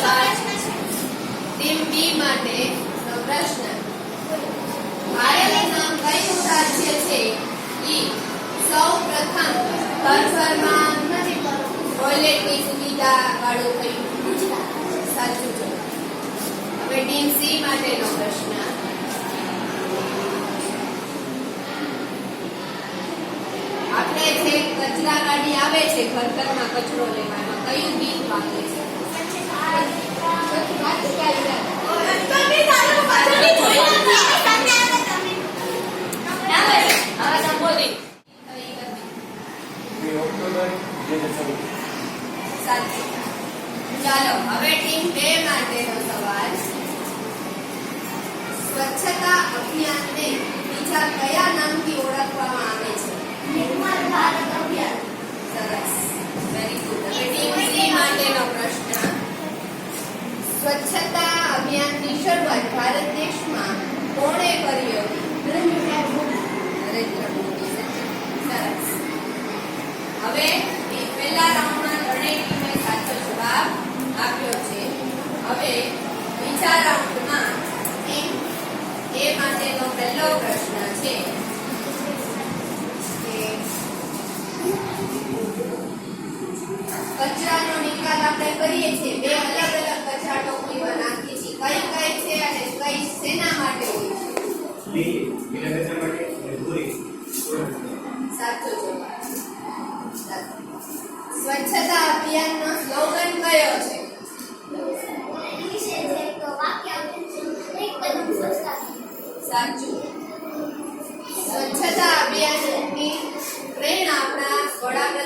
Bharat team બી માટે પ્રશ્ન ભારતના કયું રાજ્ય છે ઈ સૌ પ્રથમ ઘર ઘરમાં ટોયલેટની સુવિધા વાળું કયું સાચું છે હવે ટીમ સી માટેનો પ્રશ્ન આપણે જે કચરા ગાડી આવે છે ઘર ઘરમાં કચરો લેવાનો. કયું ગીત વાગે છે? ચાલો, હવે ટીમ બે માટેનો સવાલ. સ્વચ્છતા અભિયાનને બીજા કયા નામથી ઓળખવામાં આવે છે સરસ વેરી ગુડ હવે ટીમ સી માટેનો પ્રશ્ન સ્વચ્છતા અભિયાનની શરૂઆત ભારત દેશમાં કોણે કરી હતી નરેન્દ્ર મોદી સરસ. હવે પહેલા રાઉન્ડમાં ત્રણેય ટીમે સાચો જવાબ આપ્યો છે. હવે બીજા રાઉન્ડમાં એ માટેનો પહેલો પ્રશ્ન છે કચરાનો નિકાલ આપણે કરીએ છીએ. બે અલગ અલગ કચરા ટોપલીમાં નાખીએ છીએ કઈ કઈ છે અને કઈ શેના માટે હોય છે. લીલી લીલા કચરા માટે અને સાચો જવાબ. સ્વચ્છતા અભિયાનનો સ્લોગન કયો છે? સાચું. સ્વચ્છતા અભિયાનની ટ્રેન આપણા વડાપ્રધાન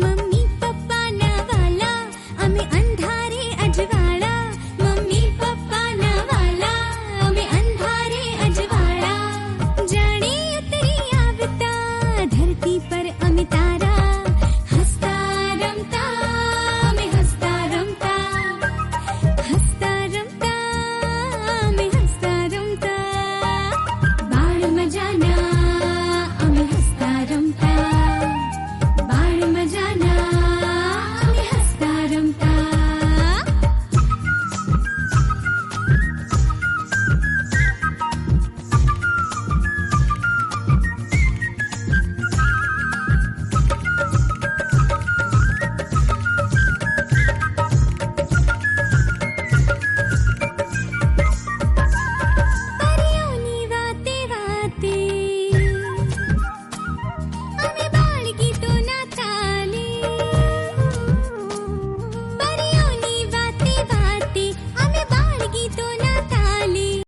मम अजवा